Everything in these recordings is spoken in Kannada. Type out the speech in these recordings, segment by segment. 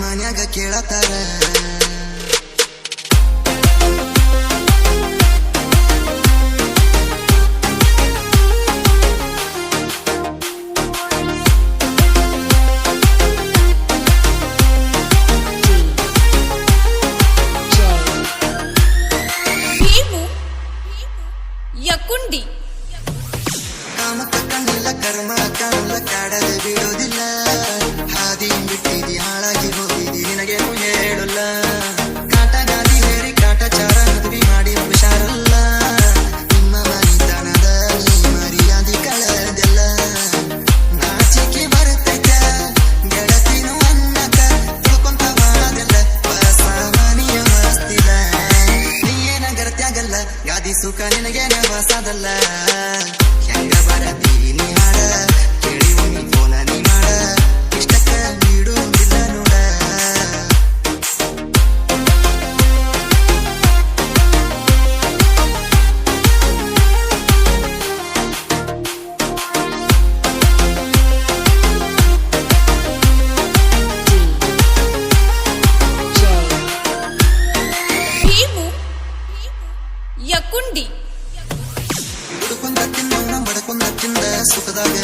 ಮನ್ಯಾಗ ಕೇಳತ್ತಾರ. ಯಕುಂಡಿ. ಕಾಮಕ್ಕ ಕಣ್ಣಿಲ್ಲ ಕರ್ಮ ಕಾಣಲ್ಲ ಕಾಡದೆ ಬಿಡೋದಿಲ್ಲ ಹಾದಿ ಬಿಟ್ಟಿದ್ಯಾಳ ಯಾದಿ ಗಾದಿ ಸುಖ ನಿನಗೆ ನವಸದಲ್ಲ? ಹೆಂಗ ಬರದಿ ನಿಹಾರ ಕೇಳಿ ಒಮ್ಮೆ ಫೋನ ನಿಮ್ಮ ಗುಂಡಿ. ಸುಖದಾಗ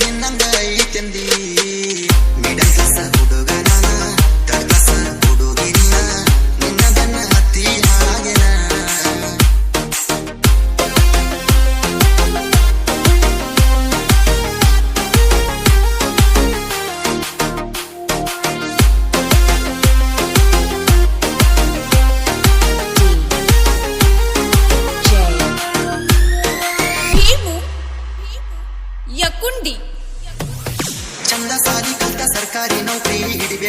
ನಿನ್ನಂಗ ಐತೆಂದಿ ಮಿಡಸಸ ಹುಡುಗನ ತಡಸ ಹುಡುಗಿನ ನಿನ್ನದನ್ನ ಹತ್ತಿ ಹಾಗೆನ యకుండి